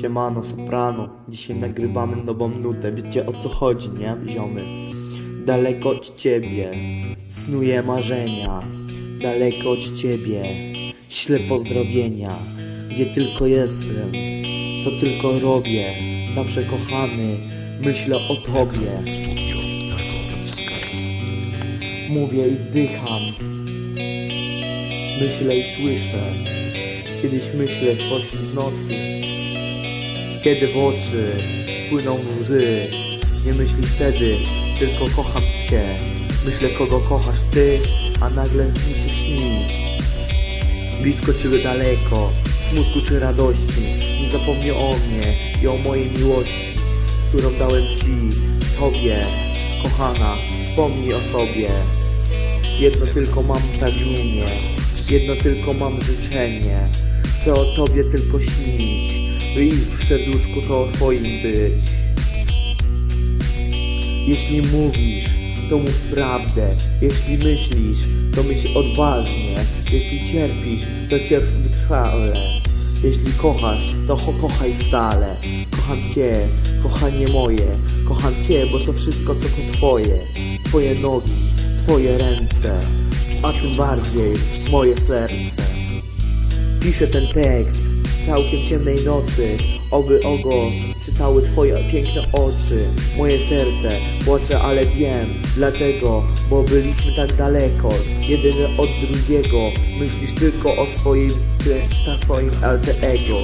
Siemano, soprano, dzisiaj nagrywamy nową nutę, wiecie o co chodzi, nie, ziomy? Daleko od ciebie, snuję marzenia, daleko od ciebie, ślę pozdrowienia, gdzie tylko jestem, co tylko robię, zawsze kochany, myślę o tobie. Mówię i wdycham, myślę i słyszę, kiedyś myślę pośród nocy, kiedy w oczy płyną łzy, nie myśli wtedy, tylko kocham cię. Myślę, kogo kochasz ty, a nagle mi się śni. Blisko czy daleko, smutku czy radości, nie zapomnij o mnie i o mojej miłości, którą dałem ci, tobie, kochana, wspomnij o sobie. Jedno tylko mam pragnienie, jedno tylko mam życzenie, chcę o tobie tylko śnić, by iść w serduszku to twoim być. Jeśli mówisz, to mów prawdę. Jeśli myślisz, to myśl odważnie. Jeśli cierpisz, to cierp wytrwale. Jeśli kochasz, to kochaj stale. Kocham Cię, kochanie moje. Kocham Cię, bo to wszystko, co to Twoje. Twoje nogi, Twoje ręce, a tym bardziej moje serce. Piszę ten tekst całkiem ciemnej nocy, oby ogo czytały twoje piękne oczy, moje serce płacze, ale wiem dlaczego, bo byliśmy tak daleko, jedyny od drugiego, myślisz tylko o swoim, na swoim alter ego.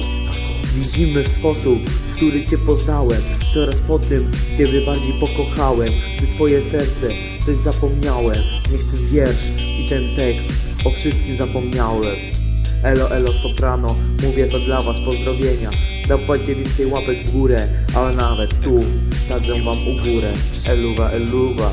Widzimy sposób, w który Cię poznałem. Coraz po tym Ciebie bardziej pokochałem. Gdy Twoje serce coś zapomniałem. Niech ten wiersz i ten tekst o wszystkim zapomniałem Elo, elo, soprano, mówię to dla was, pozdrowienia. Dawajcie więcej łapek w górę, ale nawet tu Sadzę wam u górę. Eluwa, eluwa